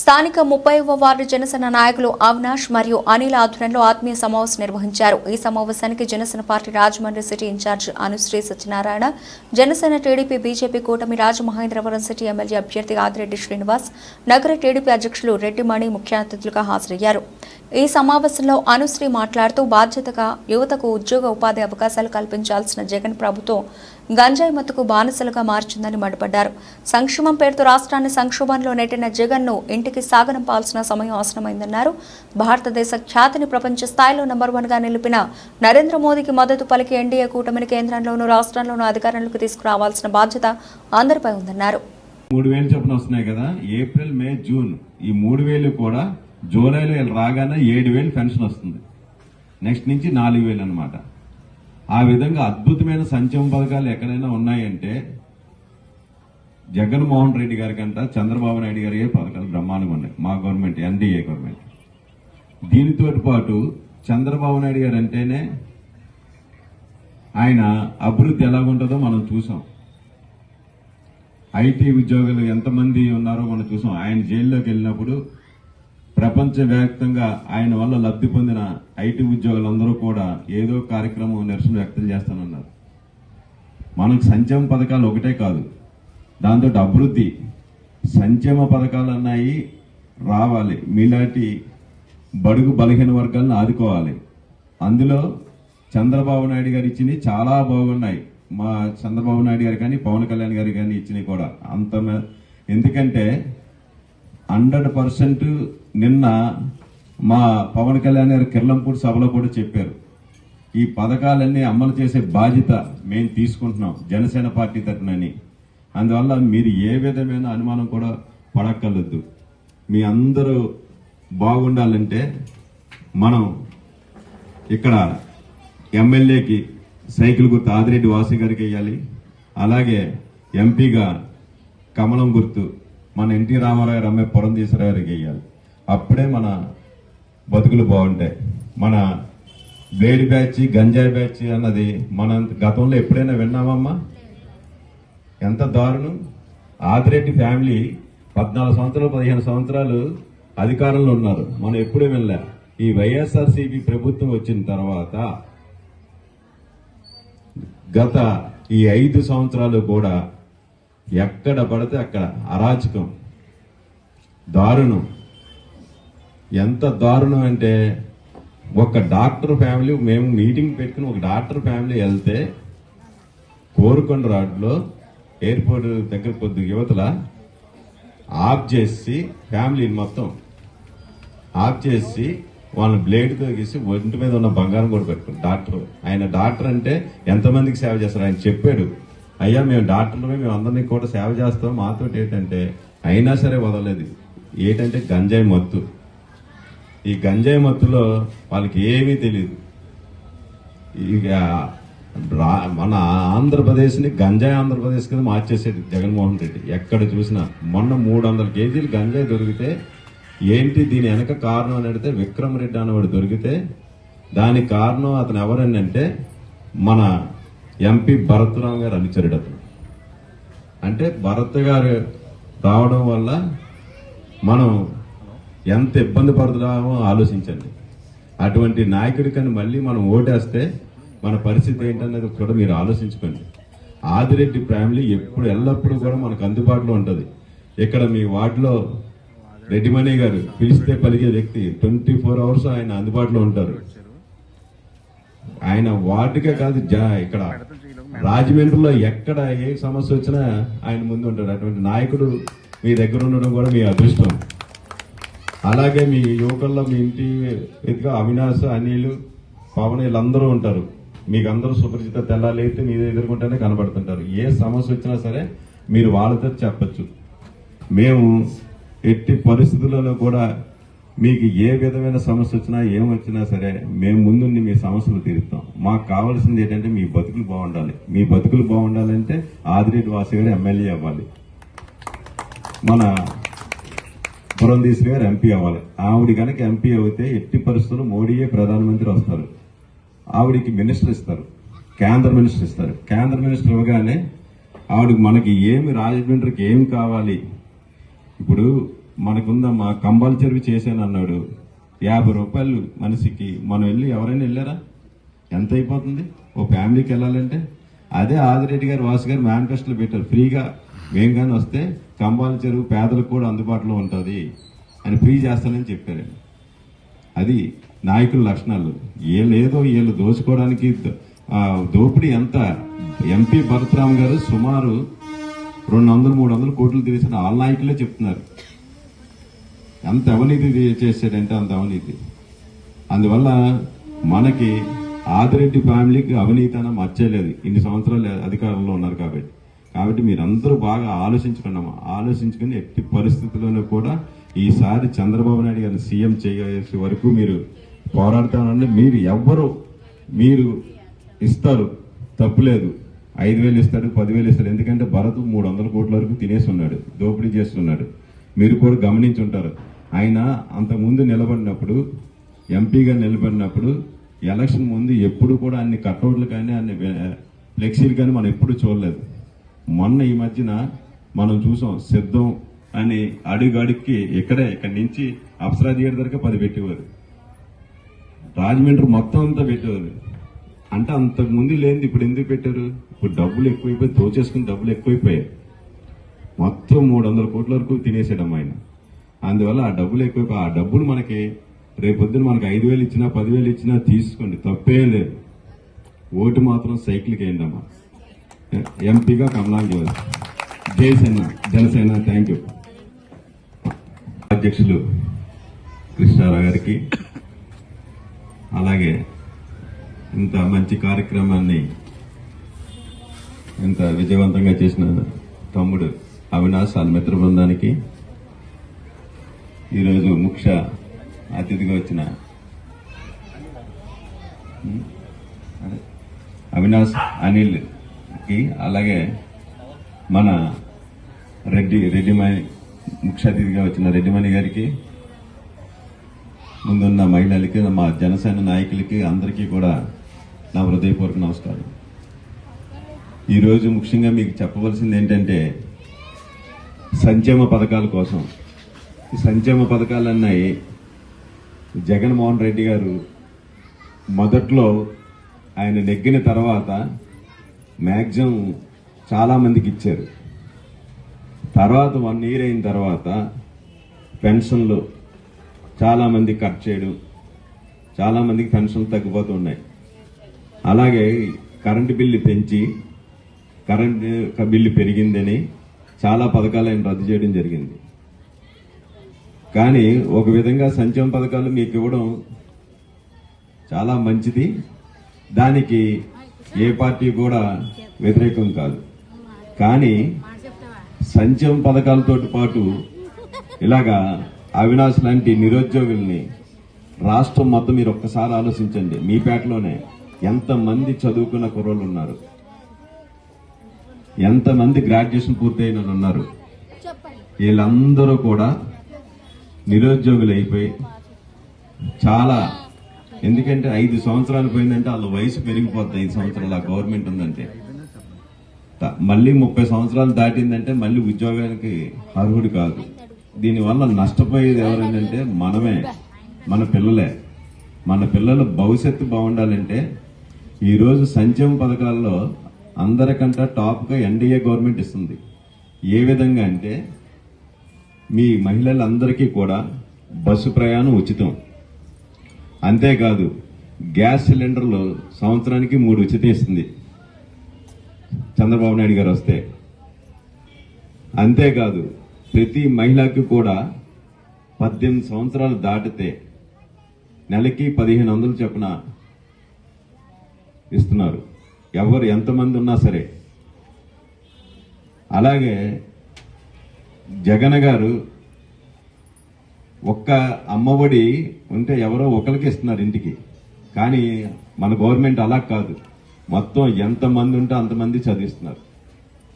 స్థానిక ముప్పైవ వార్డు జనసేన నాయకులు అవినాష్ మరియు అనిల్ ఆధ్వర్యంలో ఆత్మీయ సమావేశం నిర్వహించారు. ఈ సమావేశానికి Janasena party Rajahmundry city in charge Anushri Satyanarayana Janasena TDP BJP కూటమి రాజమహేంద్రవరం సిటీ ఎమ్మెల్యే అభ్యర్థి ఆదిరెడ్డి శ్రీనివాస్ నగర టీడీపీ అధ్యక్షులు రెడ్డిమణి ముఖ్య అతిథులుగా హాజరయ్యారు. ఈ సమావేశంలో అనుశ్రీ మాట్లాడుతూ బాధ్యతగా యువతకు ఉద్యోగ ఉపాధి అవకాశాలు కల్పించాల్సిన జగన్ ప్రభుత్వం గంజాయి మత్తుకు బానిసలుగా మార్చిందని మండిపడ్డారు. సంక్షేమం పేరుతో రాష్ట్రాన్ని సంక్షోభంలో నెట్టిన జగన్ను ఇంటికి సాగనంపాల్సిన సమయం అవసరమైందన్నారు. భారతదేశ ఖ్యాతిని ప్రపంచ స్థాయిలో నంబర్ వన్గా నిలిపిన నరేంద్ర మోదీకి మద్దతు పలికి ఎన్డీఏ కూటమిని కేంద్రంలోనూ రాష్ట్రంలోనూ అధికారంలోకి తీసుకురావాల్సిన బాధ్యత అందరిపై ఉందన్నారు. మూడు వేలు చొప్పున వస్తున్నాయి కదా ఏప్రిల్ మే జూన్ ఈ మూడు వేలు కూడా జూలైలో రాగానే ఏడు వేలు పెన్షన్ వస్తుంది. నెక్స్ట్ నుంచి నాలుగు వేలు అనమాట ఆ విధంగా అద్భుతమైన సంక్షేమ పథకాలు ఎక్కడైనా ఉన్నాయంటే జగన్మోహన్ రెడ్డి గారి కంట చంద్రబాబు నాయుడు గారి పథకాలు బ్రహ్మాండంగా ఉన్నాయి. మా గవర్నమెంట్ ఎన్డీఏ గవర్నమెంట్. దీనితో పాటు చంద్రబాబు నాయుడు గారు అంటేనే ఆయన అభివృద్ధి ఎలాగుంటుందో మనం చూసాం. ఐటీ ఉద్యోగులు ఎంతమంది ఉన్నారో మనం చూసాం. ఆయన జైల్లోకి వెళ్ళినప్పుడు ప్రపంచవ్యాప్తంగా ఆయన వల్ల లబ్ధి పొందిన ఐటీ ఉద్యోగులందరూ కూడా ఏదో కార్యక్రమం నిరసన వ్యక్తం చేస్తానన్నారు. మనకు సంక్షేమ పథకాలు ఒకటే కాదు దాంతో అభివృద్ధి. సంక్షేమ పథకాలు అన్నాయి రావాలి. మీలాంటి బడుగు బలహీన వర్గాలను ఆదుకోవాలి. అందులో చంద్రబాబు నాయుడు గారు ఇచ్చినవి చాలా బాగున్నాయి. మా చంద్రబాబు నాయుడు గారు కానీ పవన్ కళ్యాణ్ గారు కానీ ఇచ్చినవి కూడా. అంత ఎందుకంటే హండ్రెడ్ పర్సెంట్ నిన్న మా పవన్ కళ్యాణ్ గారు కిర్లంపూడి సభలో కూడా చెప్పారు. ఈ పథకాలన్నీ అమలు చేసే బాధ్యత మేము తీసుకుంటున్నాం జనసేన పార్టీ తరఫునని అందువల్ల మీరు ఏ విధమైన అనుమానం కూడా పడక్కర్లేదు. మీ అందరూ బాగుండాలంటే మనం ఇక్కడ ఎమ్మెల్యేకి సైకిల్ గుర్తు ఆదిరెడ్డి వాసి గారికి వేయాలి. అలాగే ఎంపీగా కమలం గుర్తు మన ఎన్టీ రామారావు గారు అమ్మాయి పురంధీశ్వర గారికి వేయాలి. అప్పుడే మన బతుకులు బాగుంటాయి. మన వేడి బ్యాచ్ గంజాయి బ్యాచ్ అన్నది మన గతంలో ఎప్పుడైనా విన్నామమ్మా ఎంత దారుణం. ఆదిరెడ్డి ఫ్యామిలీ పద్నాలుగు సంవత్సరాలు పదిహేను సంవత్సరాలు అధికారంలో ఉన్నారు. మనం ఎప్పుడూ వెళ్ళా ఈ వైఎస్ఆర్సీపీ ప్రభుత్వం వచ్చిన తర్వాత గత ఈ ఐదు సంవత్సరాలు కూడా ఎక్కడ పడితే అక్కడ అరాచకం దారుణం. ఎంత దారుణం అంటే ఒక డాక్టర్ ఫ్యామిలీ మేము మీటింగ్ పెట్టుకుని ఒక డాక్టర్ ఫ్యామిలీ వెళ్తే కోరుకొండ రాడ్లో ఎయిర్పోర్ట్ దగ్గర కొద్ది యువతల ఆఫ్ చేసి ఫ్యామిలీని మొత్తం ఆఫ్ చేసి వాళ్ళని బ్లేడ్తో గీసి ఒంటి మీద ఉన్న బంగారం కూడా పెట్టుకుని డాక్టర్ ఆయన డాక్టర్ అంటే ఎంతమందికి సేవ చేస్తారు? ఆయన చెప్పాడు అయ్యా మేము డాక్టర్లమే మేము అందరినీ కూడా సేవ చేస్తాం. మాతో ఏంటంటే అయినా సరే వదలలేదు. ఏంటంటే గంజాయి మత్తు. ఈ గంజాయి మత్తులో వాళ్ళకి ఏమీ తెలియదు ఇక రా- మన ఆంధ్రప్రదేశ్ని గంజాయి ఆంధ్రప్రదేశ్ కింద మార్చేసేది జగన్మోహన్ రెడ్డి. ఎక్కడ చూసినా మొన్న మూడు వందల కేజీలు గంజాయి దొరికితే ఏంటి దీని వెనక కారణం అని అడిగితే విక్రమ్ రెడ్డి అనేవాడు దొరికితే దానికి కారణం అతను ఎవరని అంటే మన ఎంపీ భరత్రామ్ గారు అనుచరుడు అతను. అంటే భరత్ గారు రావడం వల్ల మనం ఎంత ఇబ్బంది పడుతున్నామో ఆలోచించండి. అటువంటి నాయకుడికని మళ్ళీ మనం ఓటేస్తే మన పరిస్థితి ఏంటనేది కూడా మీరు ఆలోచించుకోండి. ఆదిరెడ్డి ఫ్యామిలీ ఎప్పుడు ఎల్లప్పుడూ కూడా మనకు అందుబాటులో ఉంటుంది. ఇక్కడ మీ వార్డులో రెడ్డిమణి గారు పిలిస్తే పలికే వ్యక్తి ట్వంటీ ఫోర్ అవర్స్ ఆయన అందుబాటులో ఉంటారు. ఆయన వార్డుకే కాదు జా- ఇక్కడ రాజమండ్రిలో ఎక్కడ ఏ సమస్య వచ్చినా ఆయన ముందు ఉంటాడు. అటువంటి నాయకుడు మీ దగ్గర ఉండడం కూడా మీ అదృష్టం. అలాగే మీ యువకుల్లో మీ ఇంటి ఎదుగా అవినాశ అనిలు పవన్ వీళ్ళందరూ ఉంటారు. మీకు అందరూ సుపరిచిత తెల్లాలైతే మీ ఎదుర్కొంటేనే కనబడుతుంటారు. ఏ సమస్య వచ్చినా సరే మీరు వాళ్ళతో చెప్పచ్చు. మేము ఎట్టి పరిస్థితులలో కూడా మీకు ఏ విధమైన సమస్య వచ్చినా ఏం వచ్చినా సరే మేము ముందుండి మీ సమస్యలు తీరుస్తాం. మాకు కావాల్సింది ఏంటంటే మీ బతుకులు బాగుండాలి. మీ బతుకులు బాగుండాలంటే ఆదిరెడ్డి వాసు గారు ఎమ్మెల్యే అవ్వాలి. మన పురంధీశ్వరి గారు ఎంపీ అవ్వాలి. ఆవిడ కనుక ఎంపీ అయితే ఎట్టి పరిస్థితులు మోడీయే ప్రధానమంత్రి వస్తారు. ఆవిడికి మినిస్టర్ ఇస్తారు. కేంద్ర మినిస్టర్ ఇస్తారు. కేంద్ర మినిస్టర్ ఇవ్వగానే ఆవిడకి మనకి ఏమి రాజమండ్రికి ఏమి కావాలి? ఇప్పుడు మనకుందమ్మా చెరువు చేశాను అన్నాడు. యాభై రూపాయలు మనిషికి. మనం వెళ్ళి ఎవరైనా వెళ్ళారా? ఎంత అయిపోతుంది? ఓ ఫ్యామిలీకి వెళ్ళాలంటే? అదే ఆదిరెడ్డి గారు వాసు గారు మేనిఫెస్టోలో పెట్టారు. ఫ్రీగా మేము కానీ వస్తే కంబాల చెరువు పేదలకు కూడా అందుబాటులో ఉంటుంది అని ఫ్రీ చేస్తానని చెప్పారు అది నాయకుల లక్షణాలు. వీళ్ళు ఏదో వీళ్ళు దోచుకోవడానికి దోపిడీ ఎంత? ఎంపీ భరతరామ్ గారు సుమారు రెండు వందలు మూడు వందలు కోట్లు తీసిన వాళ్ళ నాయకులే చెప్తున్నారు. ఎంత అవినీతి చేశాడంటే అంత అవినీతి. అందువల్ల మనకి ఆదిరెడ్డి ఫ్యామిలీకి అవినీతి అన్న మర్చేయలేదు ఇన్ని సంవత్సరాలు అధికారంలో ఉన్నారు కాబట్టి. కాబట్టి మీరందరూ బాగా ఆలోచించుకున్నాము ఆలోచించుకుని ఎట్టి పరిస్థితుల్లోనూ కూడా ఈసారి చంద్రబాబు నాయుడు గారిని సీఎం చేసే వరకు మీరు పోరాడతానంటే మీరు ఎవ్వరు మీరు ఇస్తారు. తప్పులేదు. ఐదు వేలు ఇస్తాడు పదివేలు ఇస్తాడు. ఎందుకంటే భరత్ మూడు వందల కోట్ల వరకు తినేసి ఉన్నాడు దోపిడీ చేస్తున్నాడు మీరు కూడా గమనించి ఉంటారు. ఆయన అంతకుముందు నిలబడినప్పుడు ఎంపీగా నిలబడినప్పుడు ఎలక్షన్ ముందు ఎప్పుడు కూడా అన్ని కట్అవుట్లు కానీ అన్ని ఫ్లెక్సీలు కానీ మనం ఎప్పుడు చూడలేదు. మొన్న ఈ మధ్యన మనం చూసాం సిద్ధం అని అడుగడుక్కి ఇక్కడే ఇక్కడి నుంచి అప్సరా థియేటర్ దగ్గర పది పెట్టేవారు. రాజమండ్రి మొత్తం అంతా పెట్టేవారు. అంటే అంతకు ముందు లేనిది ఇప్పుడు ఎందుకు పెట్టారు? ఇప్పుడు డబ్బులు ఎక్కువైపోయి దోచేసుకుని డబ్బులు ఎక్కువైపోయాయి. మొత్తం మూడు వందల కోట్ల వరకు తినేసాడు ఆయన. అందువల్ల ఆ డబ్బులు ఎక్కువైపోయి ఆ డబ్బులు మనకి రేపొద్దున మనకి ఐదు వేలు ఇచ్చినా పదివేలు ఇచ్చినా తీసుకోండి. తప్పే లేదు. ఓటు మాత్రం సైకిల్కి వేయండి అమ్మా ఎంపీగా కమలాంగి జయసేన జనసేన థ్యాంక్ యూ అధ్యక్షులు కృష్ణారావు గారికి అలాగే ఇంత మంచి కార్యక్రమాన్ని ఇంత విజయవంతంగా చేసిన తమ్ముడు అవినాష్ వాళ్ళ మిత్ర బృందానికి. ఈరోజు ముఖ్య అతిథిగా వచ్చిన అవినాష్ అనిల్ కి అలాగే మన రెడ్డి రెడ్డిమణి ముఖ్య అతిథిగా వచ్చిన రెడ్డిమణి గారికి ముందున్న మహిళలకి మా జనసేన నాయకులకి అందరికీ కూడా నా హృదయపూర్వక నమస్కారం. ఈరోజు ముఖ్యంగా మీకు చెప్పవలసింది ఏంటంటే సంక్షేమ పథకాల కోసం. ఈ సంక్షేమ పథకాలు అన్నాయి జగన్మోహన్ రెడ్డి గారు మొదట్లో ఆయన నెగ్గిన తర్వాత మ్యాక్సిమం చాలా మందికి ఇచ్చారు. తర్వాత వన్ ఇయర్ అయిన తర్వాత పెన్షన్లు చాలామంది కట్ చేయడం చాలామందికి పెన్షన్లు తగ్గిపోతూ ఉన్నాయి అలాగే కరెంటు బిల్లు పెంచి కరెంటు బిల్లు పెరిగిందని చాలా పథకాలు ఆయన రద్దు చేయడం జరిగింది. కానీ ఒక విధంగా సంక్షేమ పథకాలు మీకు ఇవ్వడం చాలా మంచిది. దానికి ఏ పార్టీ కూడా వ్యతిరేకం కాదు. కానీ సంక్షేమ పథకాలతో పాటు ఇలాగా అవినాష్ లాంటి నిరుద్యోగుల్ని రాష్ట్రం మొత్తం మీరు ఒక్కసారి ఆలోచించండి. మీ పేటలోనే ఎంతమంది చదువుకున్న కుర్రోళ్ళు ఉన్నారు ఎంతమంది గ్రాడ్యుయేషన్ పూర్తయిన వాళ్ళు ఉన్నారు? వీళ్ళందరూ కూడా నిరుద్యోగులు అయిపోయి చాలా ఎందుకంటే ఐదు సంవత్సరాలు పోయిందంటే వాళ్ళ వయసు పెరిగిపోతుంది ఐదు సంవత్సరాలు ఆ గవర్నమెంట్ ఉందంటే. మళ్ళీ ముప్పై సంవత్సరాలు దాటిందంటే మళ్ళీ ఉద్యోగానికి అర్హుడు కాదు. దీనివల్ల నష్టపోయేది ఎవరంటే మనమే మన పిల్లలే. మన పిల్లల భవిష్యత్తు బాగుండాలంటే ఈరోజు సంక్షేమ పథకాల్లో అందరికంటే టాప్గా ఎన్డీఏ గవర్నమెంట్ ఇస్తుంది. ఏ విధంగా అంటే మీ మహిళలందరికీ కూడా బస్సు ప్రయాణం ఉచితం. అంతేకాదు గ్యాస్ సిలిండర్లు సంవత్సరానికి మూడు ఉచితం ఇస్తుంది. చంద్రబాబు నాయుడు గారు వస్తే. అంతేకాదు ప్రతి మహిళకి కూడా పద్దెనిమిది సంవత్సరాలు దాటితే నెలకి పదిహేను వందలు చొప్పున ఇస్తున్నారు. ఎవరు ఎంతమంది ఉన్నా సరే. అలాగే జగన్ గారు ఒక్క అమ్మఒడి ఉంటే ఎవరో ఒకరికి ఇస్తున్నారు ఇంటికి. కానీ మన గవర్నమెంట్ అలా కాదు. మొత్తం ఎంతమంది ఉంటే అంతమంది చదివిస్తున్నారు.